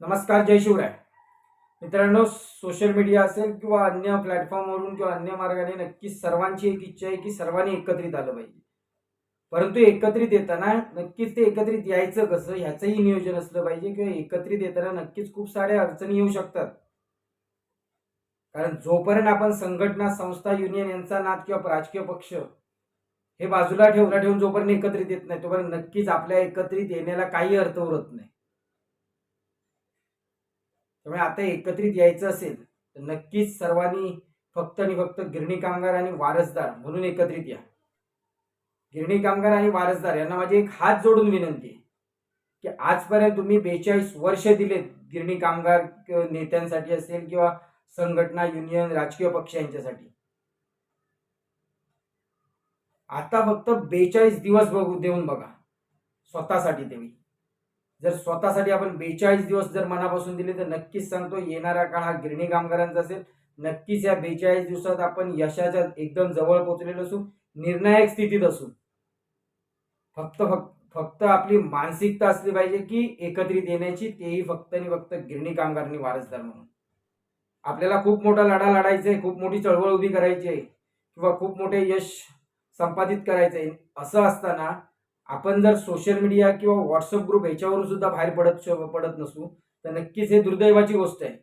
नमस्कार जय शिवराय. मित्रांनो social media असेल किंवा अन्य प्लॅटफॉर्मवरून किंवा अन्य मार्गाने नक्कीच सर्वांची एक इच्छा आहे की सर्वांनी एकत्रित आलं पाहिजे. परंतु एकत्रित येताना नक्कीच ते एकत्रित यायचं कसं ह्याचंही नियोजन असलं पाहिजे किंवा एकत्रित येताना नक्कीच खूप साऱ्या अडचणी येऊ शकतात. कारण जोपर्यंत आपण संघटना संस्था युनियन यांचा नाद किंवा राजकीय पक्ष हे बाजूला ठेवला ठेवून जोपर्यंत एकत्रित येत नाही तोपर्यंत नक्कीच आपल्या एकत्रित येण्याला काही अर्थ उरत नाही. त्यामुळे आता एकत्रित यायचं असेल तर नक्कीच सर्वांनी फक्त आणि फक्त गिरणी कामगार आणि वारसदार म्हणून एकत्रित या. गिरणी कामगार आणि वारसदार यांना माझी एक हात जोडून विनंती आहे की आजपर्यंत तुम्ही बेचाळीस वर्ष दिलेत गिरणी कामगार नेत्यांसाठी असेल किंवा संघटना युनियन राजकीय पक्ष यांच्यासाठी. आता फक्त बेचाळीस दिवस बघू देऊन बघा. स्वतःसाठी तेवढी जर स्वतःसाठी आपण बेचाळीस दिवस जर मनापासून दिले तर नक्कीच सांगतो येणारा काळ हा गिरणी कामगारांचा असेल. नक्कीच या बेचाळीस दिवसात आपण यशाच्या एकदम जवळ पोहोचलेलो असू निर्णायक स्थितीत असू. फक्त फक्त फक्त आपली मानसिकता असली पाहिजे की एकत्रित येण्याची तेही फक्त आणि फक्त गिरणी कामगारांनी वारसदार म्हणून. आपल्याला खूप मोठा लढा लढायचा आहे खूप मोठी चळवळ उभी करायची आहे किंवा खूप मोठे यश संपादित करायचं आहे असं असताना आपण जर सोशल मीडिया किंवा व्हॉट्सअप ग्रुप याच्यावरून सुद्धा बाहेर पडत पडत नसू तर नक्कीच हे दुर्दैवाची गोष्ट आहे.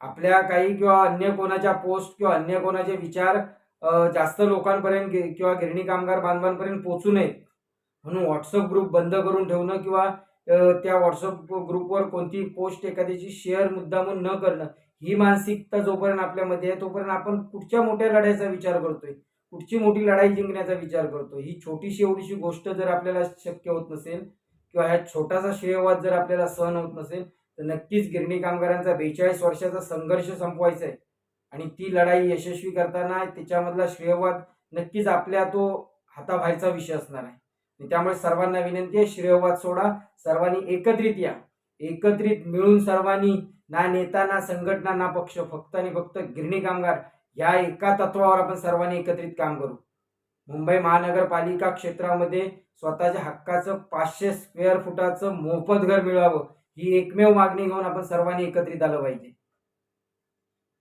आपल्या काही किंवा अन्य कोणाच्या पोस्ट किंवा अन्य कोणाचे विचार जास्त लोकांपर्यंत किंवा गिरणी कामगार बांधवांपर्यंत पोचू नयेत. म्हणून व्हॉट्सअप ग्रुप बंद करून ठेवणं किंवा त्या व्हॉट्सअप ग्रुपवर कोणती पोस्ट एखाद्याची शेअर मुद्दामून न करणं ही मानसिकता जोपर्यंत आपल्यामध्ये आहे तोपर्यंत आपण कुठच्या मोठ्या लढाईचा विचार करतोय? कुठची मोठी लढाई जिंकण्याचा विचार करतो. ही छोटीशी एवढीशी गोष्ट जर आपल्याला शक्य होत नसेल किंवा ह्या छोटासा श्रेयवाद जर आपल्याला सहन होत नसेल तर नक्कीच गिरणी कामगारांचा बेचाळीस वर्षाचा संघर्ष संपवायचा आहे. आणि ती लढाई यशस्वी करताना त्याच्यामधला श्रेयवाद नक्कीच आपल्या तो हाताबाहेरचा विषय असणार आहे. त्यामुळे सर्वांना विनंती आहे श्रेयवाद सोडा सर्वांनी एकत्रित या. एकत्रित मिळून सर्वांनी ना नेता ना संघटना ना पक्ष फक्त आणि फक्त गिरणी कामगार या एका तत्वावर आपण सर्वांनी एकत्रित काम करू. मुंबई महानगरपालिका क्षेत्रामध्ये स्वतःच्या हक्काचं पाचशे स्क्वेअर फुटाचं मोफत घर मिळवावं ही एकमेव मागणी घेऊन आपण सर्वांनी एकत्रित आलं पाहिजे.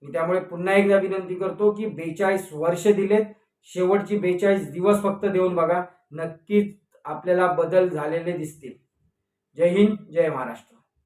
मी त्यामुळे पुन्हा एकदा विनंती करतो की बेचाळीस वर्ष दिलेत. शेवटची बेचाळीस दिवस फक्त देऊन बघा. नक्कीच आपल्याला बदल झालेले दिसतील. जय हिंद जय महाराष्ट्र.